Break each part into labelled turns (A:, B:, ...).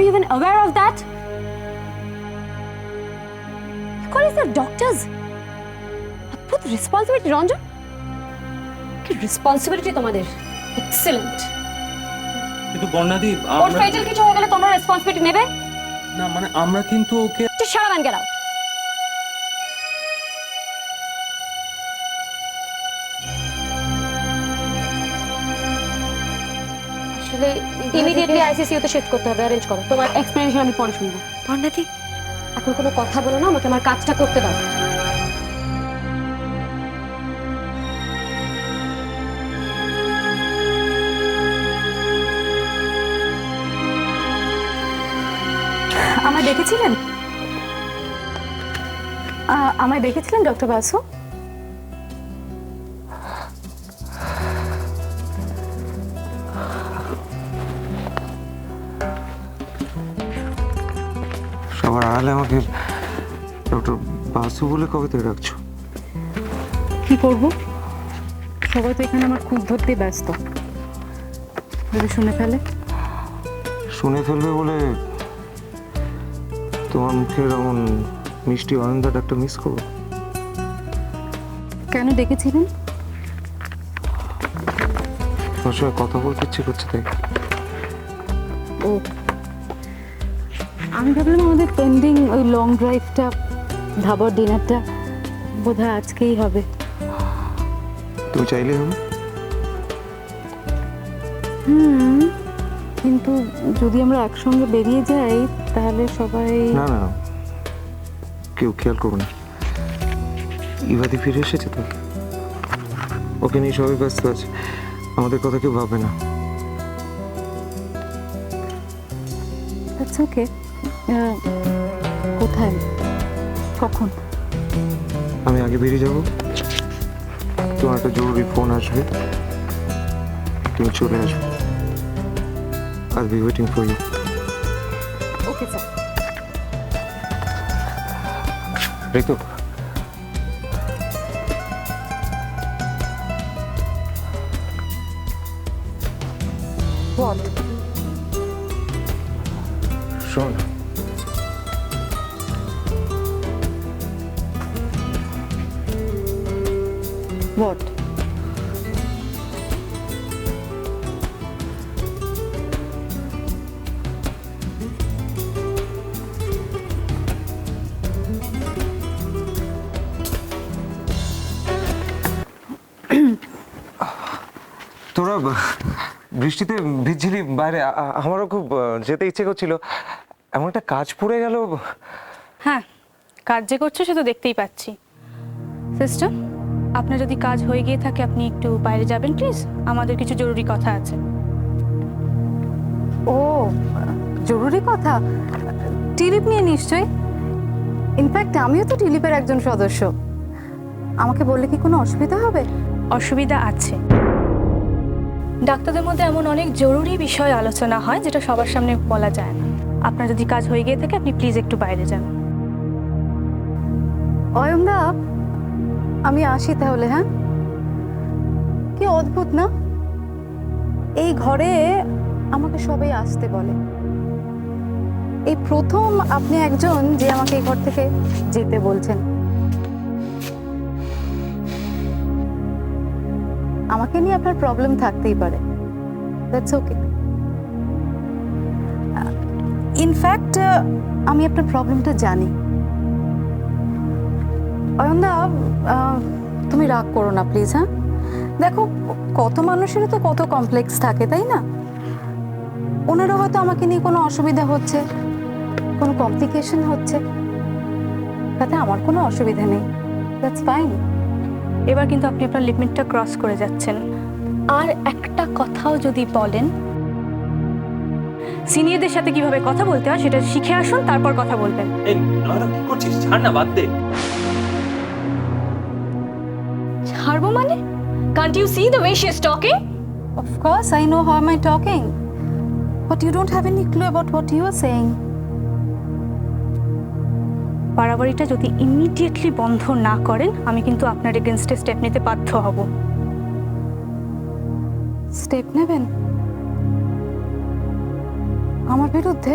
A: Are you even aware of that? Call is the doctors. অদ্ভুত responsibility Ranjan কি responsibility তোমাদের excellent
B: কিন্তু বর্ণাদি
A: ওর
B: আমরা
A: ফেটাল কিছু হয়ে গেলে তোমরা রেসপন্সিবিলিটি নেবে
B: না মানে আমরা কিন্তু okay
A: Just shut up and আসলে ইমিডিয়েটলি আইসিসিউ তে শিফট করতে হবে অ্যারেঞ্জ করো। তোমার এক্সপ্লেনেশন আমি পরে শুনব। বর্ণাদি? এখন কোনো কথা বলো না আমাকে আমার কাজটা করতে দাও।
C: আমায় দেখেছিলেন? আমায় দেখেছিলেন ডক্টর বাসু?
D: আড়ালে আমাকে ডক্টর বাসু বলে কবে থেকে ডাকছো?
C: কি করব? সবাই তো এখানে আমার খুব ধরতে ব্যস্ত। যদি শুনে ফেলে।
D: শুনে ফেলবে বলে তোমার মুখের এমন মিষ্টি অনিন্দা ডাক্তার মিস করব?
C: কেন ডেকেছিলেন?
D: তোমার সঙ্গে কথা বলতে ইচ্ছে করছে তাই।
C: ও আমি ভাবলাম আমাদের পেন্ডিং ওই লং ড্রাইভটা ধাবার ডিনারটা বোধহয় আজকেই হবে।
D: তুমি চাইলে হবে।
C: হুম কিন্তু যদি আমরা একসঙ্গে বেরিয়ে যাই তাহলে সবাই
D: না না কেউ খেয়াল করবে না। ইভাদি ফিরে এসেছে তো? ওকে নিয়ে সবাই ব্যস্ত আছে। আমাদের কথা কেউ ভাবে না।
C: আচ্ছা ওকে কোথায়? কখন?
D: আমি আগে বেরিয়ে যাব। তোমার একটা জরুরি ফোন আসবে। তুমি চলে আসবে আজ be waiting for you
C: okay sir
D: Ritu
C: what
D: তোরা বৃষ্টিতে ভিজছিলি বাইরে। আমারও খুব যেতে ইচ্ছে করছিল। এমন একটা কাজ পড়ে গেল।
E: হ্যাঁ কাজ যে করছ সে তো দেখতেই পাচ্ছি। সিস্টার আপনার যদি কাজ হয়ে গিয়ে থাকে আপনি একটু বাইরে যাবেন প্লিজ আমাদের কিছু জরুরি কথা আছে।
C: ও জরুরি কথা? টিলিপ নিয়ে নিশ্চয়ই? ইনফ্যাক্ট আমিও তো টিলিপের একজন সদস্য। আমাকে বললে কি কোনো অসুবিধা হবে?
E: অসুবিধা আছে। ডাক্তারদের মধ্যে এমন অনেক জরুরি বিষয় আলোচনা হয় যেটা সবার সামনে বলা যায় না। আপনার যদি কাজ হয়ে গিয়ে থাকে আপনি প্লিজ একটু বাইরে যান।
C: অয়নদা আমি আসি তাহলে হ্যাঁ? কি অদ্ভুত, না? এই ঘরে আমাকে সবাই আসতে বলে। এই প্রথম আপনি একজন যে আমাকে এই ঘর থেকে যেতে বলছেন। আমাকে নিয়ে আপনার প্রবলেম থাকতেই পারে। দ্যাটস ওকে ইনফ্যাক্ট আমি আপনার প্রবলেমটা জানি। অয়নদা তুমি রাগ করো না প্লিজ হ্যাঁ? দেখো, কত মানুষেরই তো কত কমপ্লেক্স থাকে, তাই না? ওনারও হয়তো আমাকে নিয়ে কোনো অসুবিধা হচ্ছে, কোনো কমপ্লিকেশন হচ্ছে। তাতে আমার কোনো অসুবিধা নেই। দ্যাটস ফাইন
E: এবার কিন্তু আপনি আপনার লিমিটটা ক্রস করে যাচ্ছেন। আর একটা কথাও যদি বলেন সিনিয়রদের সাথে কীভাবে কথা বলতে হয় সেটা শিখে আসুন, তারপর কথা বলবেন।
B: এই, নয়না, কি করছিস? ছাড় না, বাদ দে।
A: হারবো মানে? Can't you see the way she is talking
C: of course I know how am I talking but you don't have any clue about what you are saying
E: বাড়াবাড়িটা যদি ইমিডিয়েটলি বন্ধ না করেন, আমি কিন্তু আপনার এগেনস্টে স্টেপ নিতে বাধ্য হব।
C: স্টেপ নেবেন? আমার বিরুদ্ধে?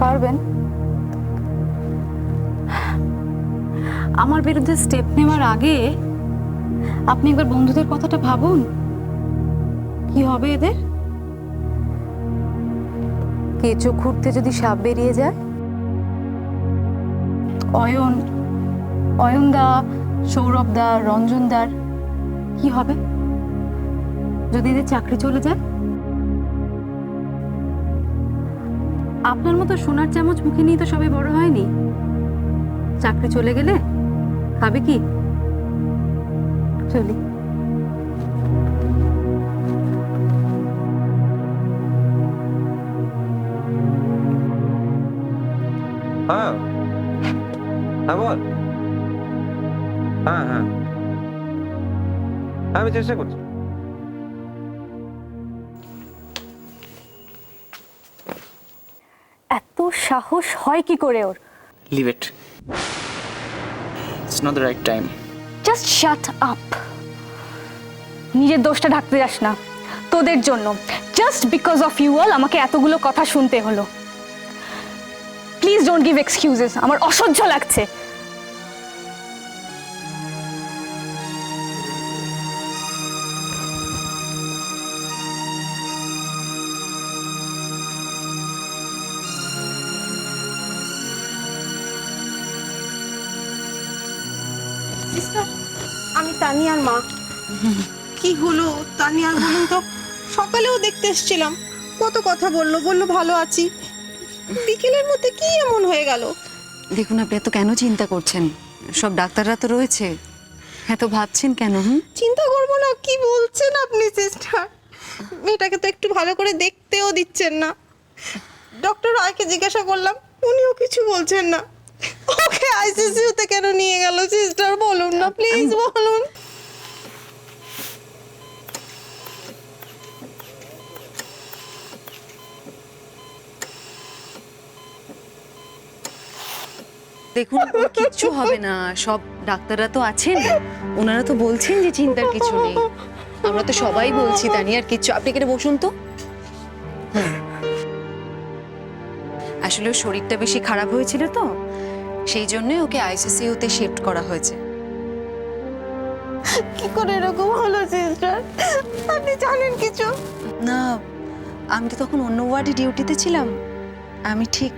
C: পারবেন? আমার বিরুদ্ধে স্টেপ নেওয়ার আগে আপনি একবার বন্ধুদের কথাটা ভাবুন। কি হবে এদের? কেঁচো খুঁড়তে যদি সাপ বেরিয়ে যায়? অয়ন অয়নদা সৌরভদা রঞ্জনদার কি হবে? যদি এদের চাকরি চলে যায়? আপনার মতো সোনার চামচ মুখে নিয়ে তো সবাই বড় হয়নি। চাকরি চলে গেলে খাবে কি? চলি।
D: হ্যাঁ। হ্যাঁ বল। হ্যাঁ হ্যাঁ। আমি চেষ্টা করছি।
E: এত সাহস হয় কি করে ওর?
F: Leave it. It's not the right time.
E: Just shut up নিজের দোষটা ঢাকতে যাস না। তোদের জন্য। Just because of you all আমাকে এতগুলো কথা শুনতে হলো। প্লিজ ডোন্ট গিভ এক্সকিউজেস আমার অসহ্য লাগছে।
G: সিস্টার আমি তানিয়ার মা। কি হলো তানিয়ার বলুন তো? সকালেও দেখতে এসেছিলাম। কত কথা বলল বলল ভালো আছি। বিকেলের মধ্যে কি এমন হয়ে গেল?
C: দেখুন আপনি এত কেন চিন্তা করছেন? সব ডাক্তাররা তো রয়েছে। এত ভাবছেন কেন
G: চিন্তা করব না কি বলছেন আপনি সিস্টার? মেয়েটাকে তো একটু ভালো করে দেখতেও দিচ্ছেন না। ডক্টর রায়কে জিজ্ঞাসা করলাম উনিও কিছু বলছেন না। ওকে আইসিসিউতে কেন নিয়ে গেল সিস্টার? বলুন না প্লিজ বলুন।
C: দেখুন ওর কিচ্ছু হবে না। সব ডাক্তাররা তো আছেন। ওনারা তো বলছেন যে চিন্তার কিছু নেই। আমরা তো সবাই বলছি তানিয়ার কিচ্ছু। আপনি এখানে বসুন তো। আসলে ওর শরীরটা বেশি খারাপ হয়েছিল তো। সেই জন্য ওকে আইসিসিউতে শিফট করা হয়েছে।
G: কি করে এরকম হলো সিস্টার? আপনি জানেন কিছু?
C: না আমি তো তখন অন্য ওয়ার্ডে ডিউটিতে ছিলাম। আমি ঠিক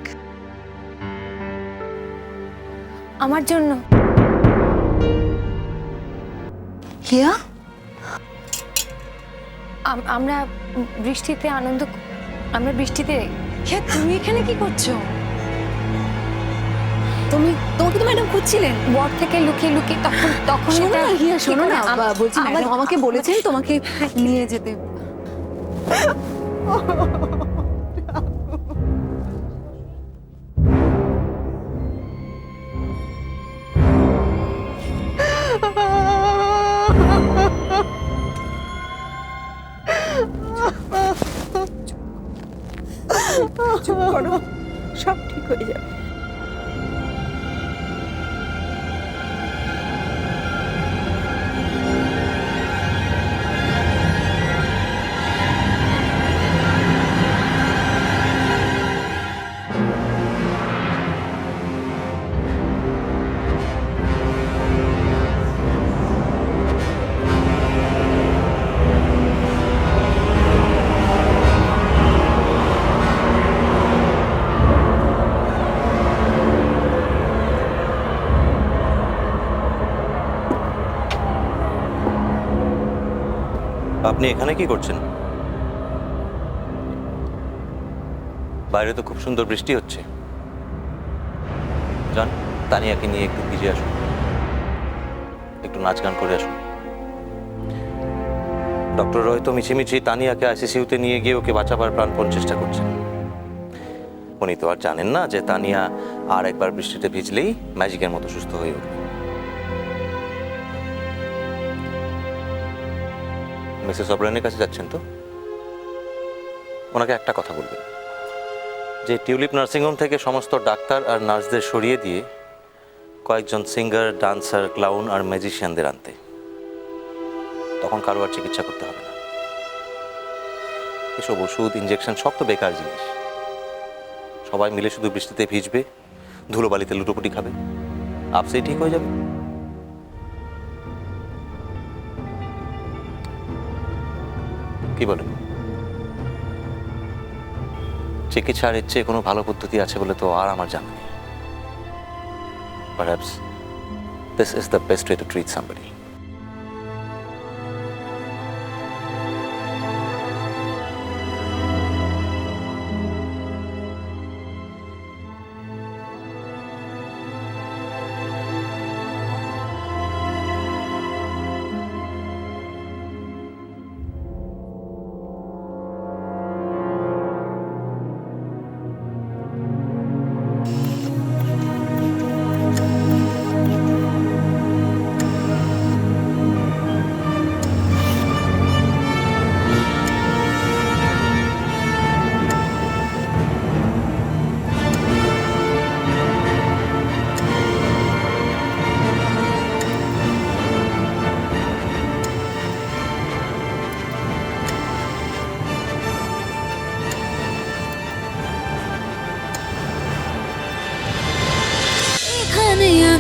A: আমার জন্য।
C: হিয়া?
A: আম- আমরা বৃষ্টিতে আনন্দ আমরা বৃষ্টিতে
C: হিয়া তুমি এখানে কি করছ?
A: তুমি তোমাকে তো ম্যাডাম খুঁজছিলেন। ওয়ার্ড থেকে লুকিয়ে লুকিয়ে তখন তখন
C: শোনো না হিয়া শোনো না বলছি ম্যাডাম আমাকে বলেছেন তোমাকে নিয়ে যেতে।
G: সব
H: আপনি এখানে কি করছেন? বাইরে তো খুব সুন্দর বৃষ্টি হচ্ছে। যান, তানিয়াকে নিয়ে একটু ভিজে আসুন। একটু নাচ গান করে আসুন। ডক্টর রয় তো মিছিমিছি তানিয়াকে আইসিসিউতে নিয়ে গিয়ে ওকে বাঁচাবার প্রাণপণ চেষ্টা করছেন। উনি তো আর জানেন না যে তানিয়া আর একবার বৃষ্টিতে ভিজলেই ম্যাজিকের মতো সুস্থ হয়ে উঠবে। মিসেস অব্রায়নের কাছে যাচ্ছেন তো? ওনাকে একটা কথা বলবেন। যে টিউলিপ নার্সিংহোম থেকে সমস্ত ডাক্তার আর নার্সদের সরিয়ে দিয়ে কয়েকজন সিঙ্গার, ডান্সার, ক্লাউন আর ম্যাজিশিয়ানদের আনতে। তখন কারও আর চিকিৎসা করতে হবে না। এসব ওষুধ ইঞ্জেকশন সব তো বেকার জিনিস। সবাই মিলে শুধু বৃষ্টিতে ভিজবে, ধুলোবালিতে লুটোপুটি খাবে। আপসেই ঠিক হয়ে যাবে। কি বলেন চিকিৎসার ইচ্ছে কোনো ভালো পদ্ধতি আছে বলে তো আর আমার জানা নেই। This is the best way to treat
F: somebody